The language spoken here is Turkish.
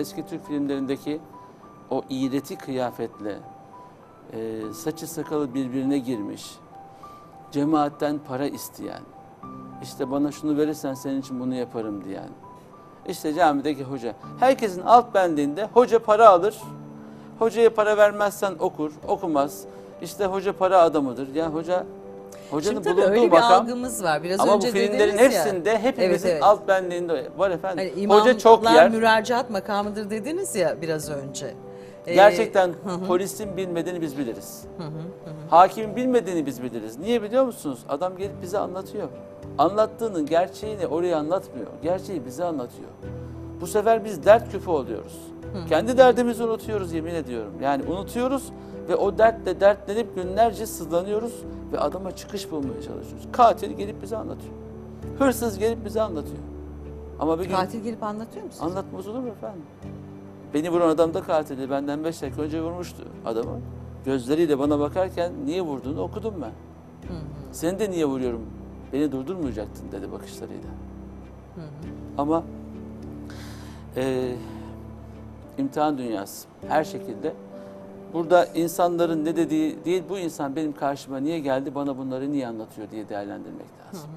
eski Türk filmlerindeki o iğreti kıyafetle e, saçı sakalı birbirine girmiş, cemaatten para isteyen, işte bana şunu verirsen senin için bunu yaparım diyen, işte camideki hoca. Herkesin alt benliğinde hoca para alır, hocaya para vermezsen okur, okumaz. İşte hoca para adamıdır. Ya hoca, hocanın Şimdi tabii bulunduğu öyle bir makam algımız var. Biraz ama bu önce filmlerin dediniz ya. hepsinde hepimizin Evet, evet. alt benliğinde var efendim. Hani hoca çok yer. müracaat makamıdır dediniz ya biraz önce. Ee, Gerçekten polisin bilmediğini biz biliriz. Hakimin bilmediğini biz biliriz. Niye biliyor musunuz? Adam gelip bize anlatıyor. Anlattığının gerçeğini oraya anlatmıyor. Gerçeği bize anlatıyor. Bu sefer biz dert küpü oluyoruz. Kendi derdimizi unutuyoruz yemin ediyorum. Yani unutuyoruz ve o dertle dertlenip günlerce sızlanıyoruz ve adama çıkış bulmaya çalışıyoruz. Katil gelip bize anlatıyor. Hırsız gelip bize anlatıyor. Ama bir gün Katil gelip anlatıyor musunuz? Anlatmaz olur mu efendim? Beni vuran adam da katili. Benden beş dakika önce vurmuştu adamı. Gözleriyle bana bakarken niye vurduğunu okudum ben. Seni de niye vuruyorum? Beni durdurmayacaktın dedi bakışlarıyla. Ama eee imtihan dünyası her şekilde. Burada insanların ne dediği değil bu insan benim karşıma niye geldi bana bunları niye anlatıyor diye değerlendirmek lazım.